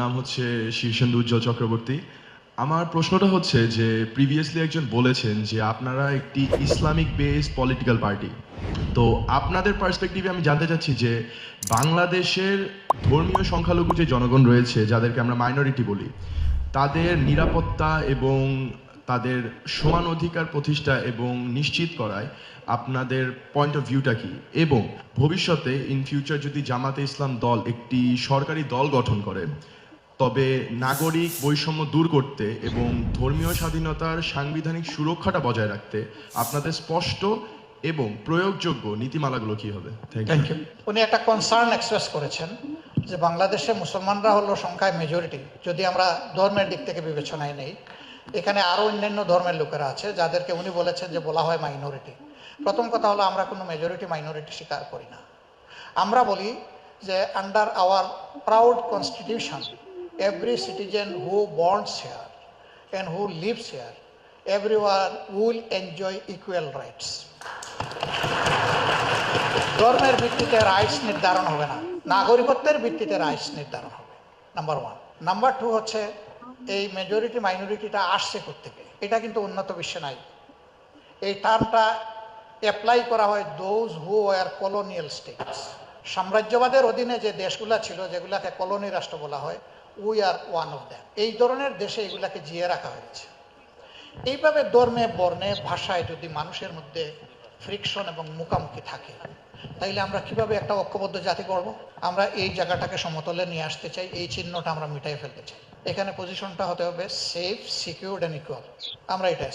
নাম হচ্ছে শীর্ষেন্দু উজ্জ্বল চক্রবর্তী। আমার প্রশ্নটা হচ্ছে যে প্রিভিয়াসলি একজন বলেছেন যে, আপনারা একটি ইসলামিক বেস পলিটিক্যাল পার্টি তো আপনাদের পার্সপেক্টিভে আমি জানতে চাচ্ছি যে, বাংলাদেশের ধর্মীয় সংখ্যালঘু যে জনগণ রয়েছে, যাদেরকে আমরা মাইনরিটি বলি, তাদের নিরাপত্তা এবং তাদের সমান অধিকার প্রতিষ্ঠা এবং নিশ্চিত করায় আপনাদের পয়েন্ট অফ ভিউটা কি? এবং ভবিষ্যতে ইন ফিউচার যদি জামাতে ইসলাম দল একটি সরকারি দল গঠন করে তবে নাগরিক বৈষম্য দূর করতে এবং ধর্মীয় স্বাধীনতার সাংবিধানিক সুরক্ষাটা বজায় রাখতে আপনাদের স্পষ্ট এবং প্রয়োগযোগ্য নীতিমালাগুলো কি হবে? থ্যাংক ইউ উনি একটা কনসার্ন এক্সপ্রেস করেছেন যে বাংলাদেশে মুসলমানরা হলো সংখ্যায় মেজরিটি যদি আমরা ধর্মের দিক থেকে বিবেচনায় নেই। এখানে আরও অন্যান্য ধর্মের লোকেরা আছে, যাদেরকে উনি বলেছেন যে বলা হয় মাইনরিটি প্রথম কথা হলো, আমরা কোনো মেজরিটি মাইনরিটি স্বীকার করি না। আমরা বলি যে under our proud constitution citizen who borns here and who lives here every one will enjoy equal rights ধর্মের ভিত্তিতে রাইটস নির্ধারণ হবে না, নাগরিকত্বের ভিত্তিতে রাইটস নির্ধারণ হবে নাম্বার ওয়ান নাম্বার টু হচ্ছে এই মেজরিটি মাইনরিটিটা আসছে থেকে এটা কিন্তু উন্নত বিশ্বে নাই। এই টার্মটা অ্যাপ্লাই করা হয় those who are colonial states সাম্রাজ্যবাদের অধীনে যে দেশগুলা ছিল, যেগুলাকে কলোনি রাষ্ট্র বলা হয় we are one of them এই ধরনের দেশে এগুলাকে জিয়ে রাখা হয়েছে। এইভাবে ধর্মে, বর্ণে, ভাষায় যদি মানুষের মধ্যে ফ্রিকশন এবং মুখামুখি থাকে, তাইলে আমরা কীভাবে একটা ঐক্যবদ্ধ জাতি করব? আমরা এই জায়গাটাকে সমতলে নিয়ে আসতে চাই, এই চিহ্নটা আমরা মিটাই ফেলতে চাই। এখানে পজিশনটা হতে হবে সেফ সিকিউরড অ্যান্ড ইকুয়াল আমরা এটাই